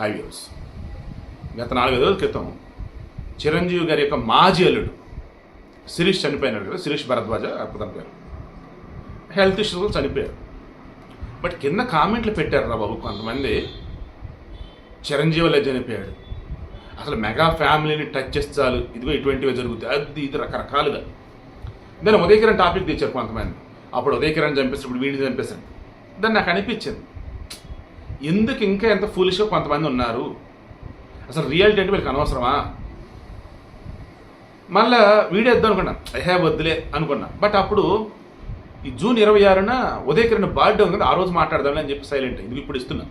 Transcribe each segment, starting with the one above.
Highways గత నాలుగైదు రోజుల క్రితం చిరంజీవి గారి యొక్క మాజీ అల్లుడు శిరీష్ చనిపోయినాడు కదా శిరీష్ భరద్వాజ అద్భుతం పేరు హెల్త్ ఇష్యూస్ చనిపోయారు బట్ కింద కామెంట్లు పెట్టారు రా బాబు కొంతమంది. చిరంజీవి చనిపోయాడు. అసలు మెగా ఫ్యామిలీని టచ్ చేస్తే చాలు. ఇదిగో ఇటువంటివి జరుగుతాయి. అది ఇది రకరకాలుగా. దాన్ని ఉదయకిరణ్ టాపిక్ తెచ్చారు కొంతమంది. అప్పుడు ఉదయకిరణ్ చంపేసి ఇప్పుడు వీడిని చంపేశాను దాన్ని నాకు అనిపించింది. ఎందుకు ఇంకా ఎంత ఫూలిష్గా కొంతమంది ఉన్నారు? అసలు రియాలిటీ అంటే వీళ్ళకి అనవసరమా? మళ్ళా వీడియో ఇద్దాం అనుకున్నా. అహే వద్దులే అనుకున్నా. బట్ అప్పుడు ఈ జూన్ ఇరవై ఆరున ఉదయకిరణ్ బర్త్డే ఉంది కదా ఆ రోజు మాట్లాడదాం అని చెప్పి సైలెంట్ ఇది ఇప్పుడు ఇస్తున్నా?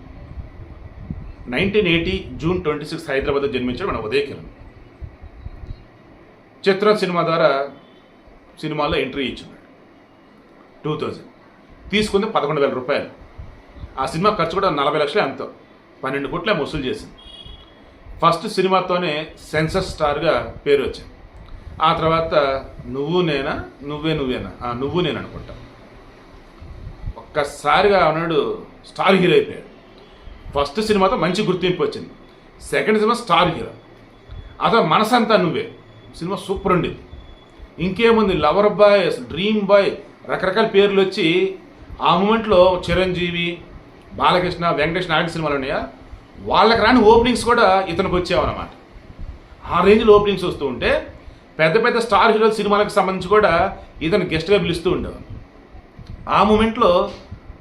Nineteen eighty June twenty six హైదరాబాద్లో జన్మించాడు మన ఉదయకిరణ్. చిత్రం సినిమా ద్వారా సినిమాలో ఎంట్రీ ఇచ్చున్నాడు టూ థౌజండ్ తీసుకుంది పదకొండు వేల రూపాయలు. ఆ సినిమా ఖర్చు కూడా నలభై లక్షలే అంత. పన్నెండు కోట్లే వసూలు చేసింది. ఫస్ట్ సినిమాతోనే సెన్సస్ స్టార్గా పేరు వచ్చింది. ఆ తర్వాత నువ్వు నేనా నువ్వే నువ్వేనా? నువ్వు నేను అనుకుంటా. ఒక్కసారిగా ఉన్నాడు స్టార్ హీరో అయిపోయాడు. ఫస్ట్ సినిమాతో మంచి గుర్తింపు వచ్చింది. Second cinema star hero. అతను మనసంతా నువ్వే. సినిమా సూపర్ ఉండేది. ఇంకేముంది? లవర్ బాయ్ డ్రీమ్ బాయ్ రకరకాల పేర్లు వచ్చి ఆ మూమెంట్లో చిరంజీవి బాలకృష్ణ వెంకటేష్ నాయుడు సినిమాలు ఉన్నాయా? వాళ్ళకి రాని ఓపెనింగ్స్ కూడా ఇతనికి వచ్చేవన్నమాట. ఆ రేంజ్లో ఓపెనింగ్స్ వస్తూ ఉంటే పెద్ద పెద్ద స్టార్ హీరోల సినిమాలకు సంబంధించి కూడా ఇతను గెస్ట్గా పిలుస్తూ ఉండేవారు ఆ మూమెంట్లో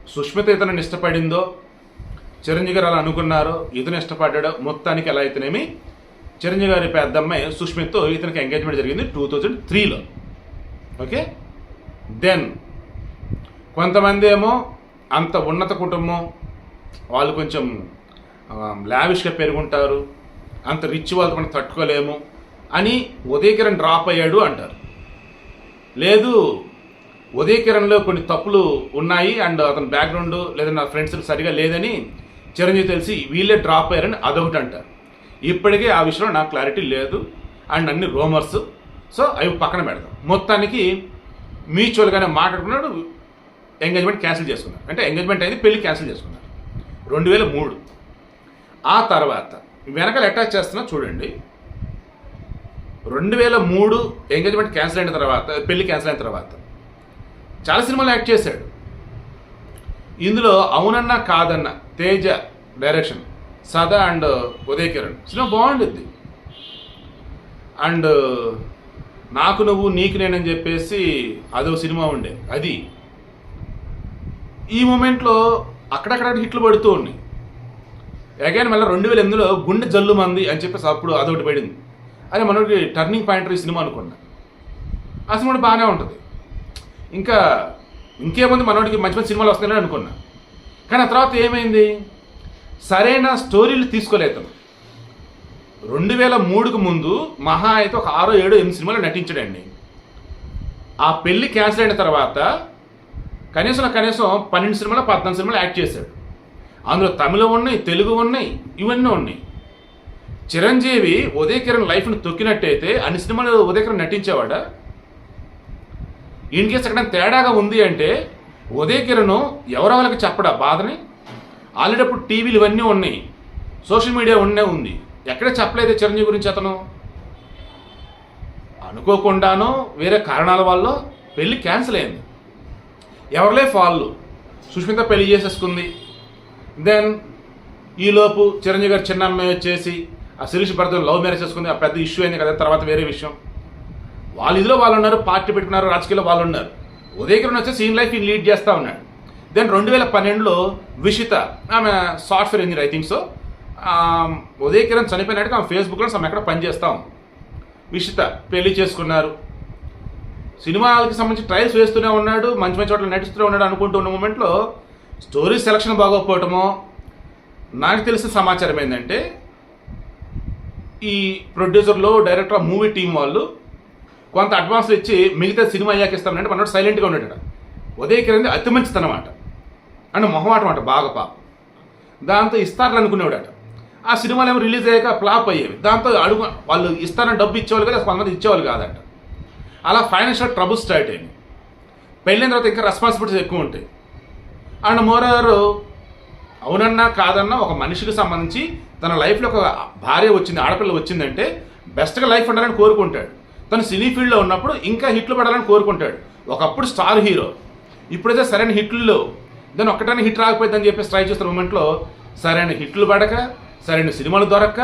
సుష్మిత ఇతను ఇష్టపడిందో చిరంజీవి గారు అలా అనుకున్నారో ఇతను ఇష్టపడ్డాడో మొత్తానికి ఎలా అయితేనేమి చిరంజీవి గారి పెద్ద అమ్మాయి సుష్మిత్తో ఇతనికి ఎంగేజ్మెంట్ జరిగింది టూ థౌజండ్ త్రీలో ఓకే? దెన్ కొంతమంది ఏమో అంత ఉన్నత కుటుంబం వాళ్ళు కొంచెం లావిష్గా పెరుగుంటారు అంత రిచ్ వాళ్ళు మనం తట్టుకోలేము అని ఉదయకిరణ్ డ్రాప్ అయ్యాడు అంటారు. లేదు ఉదయకిరణ్లో కొన్ని తప్పులు ఉన్నాయి అండ్ అతని బ్యాక్గ్రౌండ్ లేదా నా ఫ్రెండ్స్ సరిగా లేదని చిరంజీవి తెలిసి వీళ్ళే డ్రాప్ అయ్యారని అదొకటి అంటారు. ఇప్పటికే ఆ విషయంలో నాకు క్లారిటీ లేదు అండ్ అన్ని రూమర్స్. సో అవి పక్కన పెడదాం. మొత్తానికి మ్యూచువల్గానే మాట్లాడుకున్నాడు ఎంగేజ్మెంట్ క్యాన్సిల్ చేసుకున్నాడు అంటే ఎంగేజ్మెంట్ అయింది పెళ్ళి క్యాన్సిల్ చేసుకున్నాడు రెండు వేల మూడు. ఆ తర్వాత వెనకాల అటాచ్ చేస్తున్నా చూడండి. రెండు వేల మూడు ఎంగేజ్మెంట్ క్యాన్సిల్ అయిన తర్వాత పెళ్ళి క్యాన్సిల్ అయిన తర్వాత చాలా సినిమాలు యాక్ట్ చేశాడు. ఇందులో Avunanna Kaadanna Teja direction Sada and Uday Kiran. Cinema బాగుండుద్ది. And నాకు నువ్వు నీకు నేనని చెప్పేసి అదో సినిమా ఉండే. అది. ఈ మూమెంట్లో అక్కడక్కడ హిట్లు పడుతూ ఉన్నాయి. అగైన్ మళ్ళీ రెండు వేల ఎనిమిదిలో గుండె జల్లు మంది అని చెప్పేసి అప్పుడు అదొకటి పడింది. అదే మనకి టర్నింగ్ పాయింట్ ఈ సినిమా అనుకున్నా. ఆ సినిమా బాగానే ఉంటుంది. ఇంకా ఇంకేముంది మనోడికి మంచి మంచి సినిమాలు వస్తున్నాయని అనుకున్నా. కానీ ఆ తర్వాత ఏమైంది? సరైన స్టోరీలు తీసుకోలేదు రెండు వేల మూడుకు ముందు మహా అయితే ఒక ఆరో ఏడో ఎనిమిది సినిమాలు నటించాడండి. ఆ పెళ్ళి క్యాన్సిల్ అయిన తర్వాత కనీసం కనీసం పన్నెండు సినిమాలు పద్నాలుగు సినిమాలు యాక్ట్ చేశాడు. అందులో తమిళ ఉన్నాయి తెలుగు ఉన్నాయి ఇవన్నీ ఉన్నాయి. చిరంజీవి ఉదయ్ కిరణ్ లైఫ్ని తొక్కినట్టయితే అన్ని సినిమాలు ఉదయ్ కిరణ్ నటించేవాడా? ఇన్ కేసు ఎక్కడ తేడాగా ఉంది అంటే ఉదయ్ కిరణ్ ఎవరో వాళ్ళకి చెప్పడా బాధని? ఆల్రెడీ అప్పుడు టీవీలు ఇవన్నీ ఉన్నాయి. సోషల్ మీడియా ఉన్నే ఉంది. ఎక్కడ చెప్పలేదు చిరంజీవి గురించి అతను? అనుకోకుండానో వేరే కారణాల వల్ల పెళ్ళి క్యాన్సిల్ అయింది. ఎవరిలే ఫాళ్ళు సుష్మిత పెళ్ళి చేసేసుకుంది. దెన్ ఈలోపు చిరంజీవి గారు చిన్న అమ్మాయి వచ్చేసి ఆ శిరీష్ భర్తను లవ్ మ్యారేజ్ చేసుకుంది. ఆ పెద్ద ఇష్యూ అయింది కదా తర్వాత వేరే విషయం. వాళ్ళ ఇదిలో వాళ్ళు ఉన్నారు పార్టీ పెట్టుకున్నారు రాజకీయాల్లో వాళ్ళు ఉన్నారు ఉదయగిరి వచ్చి సీన్ లైఫ్ లీడ్ చేస్తూ ఉన్నాడు. దెన్ రెండు వేల పన్నెండులో విషిత ఆమె software engineer I think so Udaykiran చనిపోయినట్టుగా ఆమె ఫేస్బుక్లో ఆమె ఎక్కడ పనిచేస్తాం విషిత పెళ్ళి చేసుకున్నారు. సినిమాలకి సంబంధించి ట్రయల్స్ వేస్తూనే ఉన్నాడు మంచి మంచి చోట్ల నటిస్తూనే ఉన్నాడు అనుకుంటూ ఉన్న మూమెంట్లో స్టోరీ సెలక్షన్ బాగోకపోవటమో నాకు తెలిసిన సమాచారం ఏంటంటే ఈ ప్రొడ్యూసర్లు డైరెక్టర్ మూవీ టీం వాళ్ళు కొంత అడ్వాన్స్ ఇచ్చి మిగతా సినిమా అయ్యాక ఇస్తామంటే మనోడు సైలెంట్గా ఉన్నాడు ఉదయ కిరణ్ అతి మంచితనమాట అంటే. మొహమాటం అంట బాగా పాప. దాంతో ఇస్తారని అనుకునేవాడట ఆ సినిమాలు ఏమో రిలీజ్ అయ్యాక ఫ్లాప్ అయ్యేవి. దాంతో అడుగు వాళ్ళు ఇస్తారని డబ్బు ఇచ్చేవాళ్ళు కదా కొంతమంది ఇచ్చేవాళ్ళు కాదట. అలా ఫైనాన్షియల్ ట్రబుల్ స్టార్ట్ అయింది. పెళ్ళైన తర్వాత ఇంకా రెస్పాన్సిబిలిటీస్ ఎక్కువ ఉంటాయి. అండ్ మోరవర్ అవునన్నా కాదన్నా ఒక మనిషికి సంబంధించి తన లైఫ్లో ఒక భార్య వచ్చింది ఆడపిల్ల వచ్చిందంటే బెస్ట్గా లైఫ్ ఉండాలని కోరుకుంటాడు. తను సినీ ఫీల్డ్లో ఉన్నప్పుడు ఇంకా హిట్లు పడాలని కోరుకుంటాడు. ఒకప్పుడు స్టార్ హీరో ఇప్పుడైతే సరైన హిట్లు. దాని ఒక్కటానే హిట్ రాకపోయిందని చెప్పేసి ట్రై చేస్తున్న మూమెంట్లో సరైన హిట్లు పడక సరైన సినిమాలు దొరక్క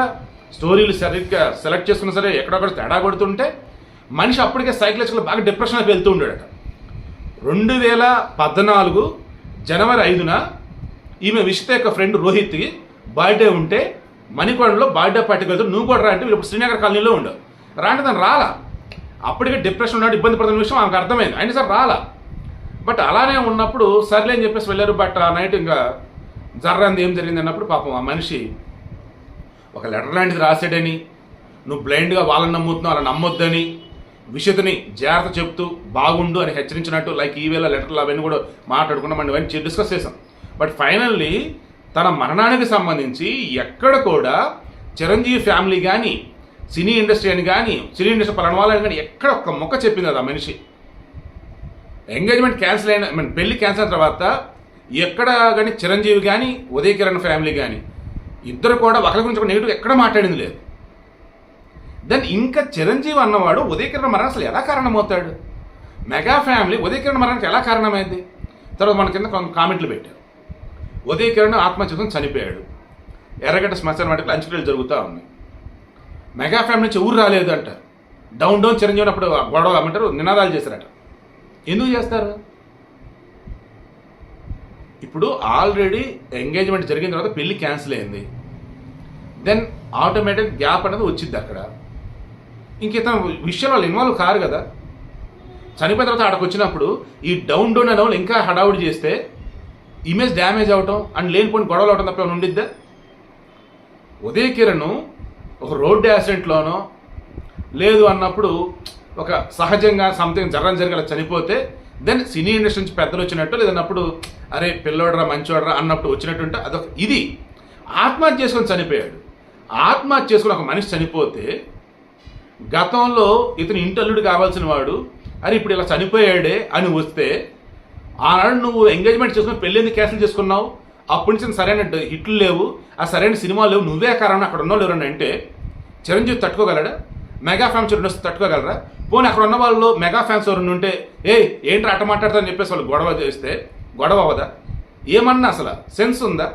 స్టోరీలు సరిగ్గా సెలెక్ట్ చేసుకున్నా సరే ఎక్కడొక్కడ తేడా కొడుతుంటే మనిషి అప్పటికే సైకలాజికల్ బాగా డిప్రెషన్ వెళ్తూ ఉండాడట. రెండు వేల పద్నాలుగు జనవరి ఐదున ఈమె విషిత యొక్క ఫ్రెండ్ రోహిత్కి బర్త్డే ఉంటే మణికొండలో బర్త్డే పార్టీకి వెళ్తే నువ్వు కూడా రా అంటే ఇప్పుడు శ్రీనగర్ కాలనీలో ఉండవు. రాంటే తను రాలా. అప్పటికే డిప్రెషన్ ఉన్నాడు ఇబ్బంది పడుతున్న విషయం ఆమెకు అర్థమైంది. అయినా సార్ రాలా. బట్ అలానే ఉన్నప్పుడు సర్లే అని చెప్పేసి వెళ్ళారు బట్ ఆ నైట్ ఇంకా జర్రంది ఏం జరిగింది అన్నప్పుడు పాపం ఆ మనిషి ఒక లెటర్ లాంటిది రాసాడని నువ్వు బ్లైండ్గా వాళ్ళని నమ్ముతున్నావు అలా నమ్మొద్దని విషయతని జాగ్రత్త చెప్తూ బాగుండు అని హెచ్చరించినట్టు లైక్ ఈవేళ లెటర్లు అవన్నీ కూడా మాట్లాడుకున్నాం మనం ఇవన్నీ డిస్కస్ చేసాం బట్ ఫైనల్లీ తన మరణానికి సంబంధించి ఎక్కడ కూడా చిరంజీవి ఫ్యామిలీ కానీ సినీ ఇండస్ట్రీ అని కానీ సినీ ఇండస్ట్రీ పలానా వాళ్ళని కానీ ఎక్కడ ఒక్క మొక్క చెప్పింది అది ఆ మనిషి. ఎంగేజ్మెంట్ క్యాన్సిల్ అయిన మీన్ పెళ్ళి క్యాన్సిల్ అయిన తర్వాత ఎక్కడ కానీ చిరంజీవి కానీ ఉదయ కిరణ్ ఫ్యామిలీ కానీ ఇద్దరు కూడా ఒకరి గురించి ఒక నెగిటివ్ ఎక్కడ మాట్లాడింది లేదు. దెన్ ఇంకా చిరంజీవి అన్నవాడు ఉదయకిరణ మరణం అసలు ఎలా కారణమవుతాడు? మెగా ఫ్యామిలీ ఉదయకిరణ మరణానికి ఎలా కారణమైంది? తర్వాత మన కింద కొంత కామెంట్లు పెట్టారు. ఉదయకిరణ్ కిరణ్ చనిపోయాడు. ఎర్రగడ్డ శ్మశాన వాటికి అంచుకలు జరుగుతూ ఉంది మెగా ఫ్యామిలీ నుంచి ఊరు రాలేదు అంటారు డౌన్ డౌన్ చిరంజీవి అప్పుడు గొడవ అమ్మంటారు నినాదాలు చేశారట. ఎందుకు చేస్తారు? ఇప్పుడు ఆల్రెడీ ఎంగేజ్మెంట్ జరిగిన తర్వాత పెళ్ళి క్యాన్సిల్ అయింది. దెన్ ఆటోమేటిక్ గ్యాప్ అనేది వచ్చింది అక్కడ. ఇంక ఇతను విషయంలో వాళ్ళు ఇన్వాల్వ్ కారు కదా. చనిపోయిన తర్వాత ఆడకు వచ్చినప్పుడు ఈ డౌన్ డౌన్ అనే వాళ్ళు ఇంకా హడావుడి చేస్తే ఇమేజ్ డ్యామేజ్ అవటం అండ్ లేనిపోయిన గొడవలు అవటం తప్ప ఉండిద్దా? ఉదయ కిరణ్ ఒక రోడ్డు యాక్సిడెంట్లోనో లేదు అన్నప్పుడు ఒక సహజంగా సంథింగ్ జరగడం జరిగి చనిపోతే దెన్ సినీ ఇండస్ట్రీ నుంచి పెద్దలు వచ్చినట్టు లేదన్నప్పుడు అరే పిల్లోడరా మంచోడరా అన్నప్పుడు వచ్చినట్టుంటే అదొక ఇది. ఆత్మహత్య చేసుకొని చనిపోయాడు. ఆత్మహత్య చేసుకుని ఒక మనిషి చనిపోతే గతంలో ఇతను ఇంటల్లుడు కావాల్సిన వాడు. అరే ఇప్పుడు ఇలా చనిపోయాడే అని వస్తే ఆనాడు నువ్వు ఎంగేజ్మెంట్ చేసుకుని పెళ్ళి ఎందుకు క్యాన్సిల్ చేసుకున్నావు? అప్పటి నుంచి సరైన హిట్లు లేవు. ఆ సరైన సినిమాలు లేవు. నువ్వే కారణం అక్కడ ఉన్న వాళ్ళు ఎవరన్నా అంటే చిరంజీవి తట్టుకోగలడా? మెగా ఫ్యాన్స్ ఎవరు తట్టుకోగలరా? పోనీ అక్కడ ఉన్న వాళ్ళు మెగా ఫ్యాన్స్ ఎవరు ఉంటే ఏ ఏంటి అట్ట మాట్లాడతారని చెప్పేసి వాళ్ళు గొడవ చేస్తే గొడవ అవదా ఏమన్నా అసలు సెన్స్ ఉందా?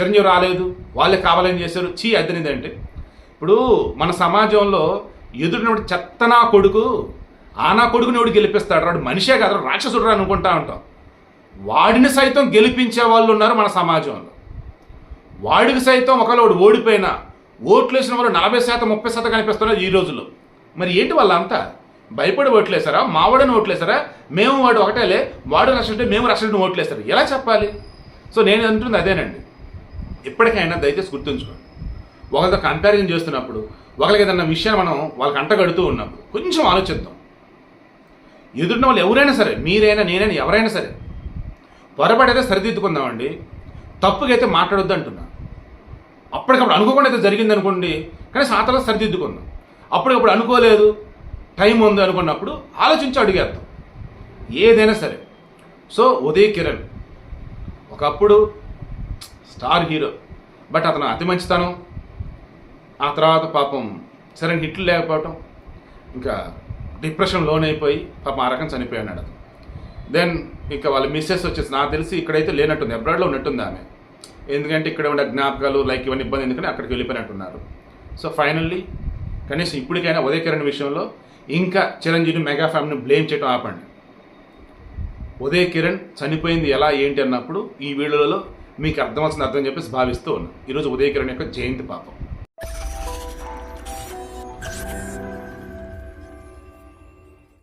చిరంజీవి రాలేదు. వాళ్ళే కావాలని చేశారు. చీ అద్దనిది అంటే. ఇప్పుడు మన సమాజంలో ఎదుటినోడు చెత్త నా కొడుకు ఆ నా కొడుకుని ఎవడు గెలిపిస్తాడు? వాడు మనిషే కదా రాక్షసుడు అనుకుంటా ఉంటాం. వాడిని సైతం గెలిపించే వాళ్ళు ఉన్నారు మన సమాజంలో. వాడికి సైతం ఒకవేళ వాడు ఓడిపోయినా ఓట్లు వేసిన వాళ్ళు నలభై శాతం ముప్పై శాతం కనిపిస్తున్నారు ఈ రోజుల్లో. మరి ఏంటి వాళ్ళంతా? భయపడి ఓట్లేసారా మావాడని ఓట్లేసారా మేము వాడు ఒకటేలే వాడు రక్షణ మేము రక్షణ ఓట్లేస్తారు? ఎలా చెప్పాలి? సో నేను అంటుంది అదేనండి. ఇప్పటికైనా దయచేసి గుర్తుంచుకోండి. ఒకరితో కంపారిజన్ చేస్తున్నప్పుడు ఒకరికి ఏదన్నా విషయాన్ని మనం వాళ్ళకి అంటగడుతూ ఉన్నప్పుడు కొంచెం ఆలోచిద్దాం. ఎదుటిన వాళ్ళు ఎవరైనా సరే మీరైనా నేనైనా ఎవరైనా సరే పొరపాటైతే సరిదిద్దుకుందామండి తప్పుకైతే మాట్లాడొద్దు అంటున్నా అప్పటికప్పుడు అనుకోకుండా అయితే జరిగింది అనుకోండి కానీ సాతలో సరిదిద్దుకుందాం. అప్పటికప్పుడు అనుకోలేదు టైం ఉంది అనుకున్నప్పుడు ఆలోచించి అడిగేద్దాం. ఏదైనా సరే. సో ఉదయ్ కిరణ్. ఒకప్పుడు స్టార్ హీరో బట్ అతను అతి మంచితనం ఆ తర్వాత పాపం సరైన హిట్లు లేకపోవటం ఇంకా డిప్రెషన్ లోన్ అయిపోయి పాపం ఆ రకం చనిపోయాడు అతను దెన్ ఇక వాళ్ళ మిస్సెస్ వచ్చేసి నాకు తెలిసి ఇక్కడైతే లేనట్టుంది అబ్రాడ్లో ఉన్నట్టుంది ఆమె. ఎందుకంటే ఇక్కడ ఉండే జ్ఞాపకాలు లైక్ ఇవన్నీ ఇబ్బంది ఎందుకంటే అక్కడికి వెళ్ళిపోయినట్టున్నారు. సో ఫైనల్లీ కనీసం ఇప్పటికైనా ఉదయకిరణ్ విషయంలో ఇంకా చిరంజీవి మెగా ఫ్యామిలీని బ్లేమ్ చేయడం ఆపండి. ఉదయ్ కిరణ్ చనిపోయింది ఎలా ఏంటి అన్నప్పుడు ఈ వీడియోలలో మీకు అర్థమవుతుంది అర్థం చెప్పేసి భావిస్తూ ఉన్నాను ఈరోజు ఉదయ్ కిరణ్ యొక్క జయంతి పాపం.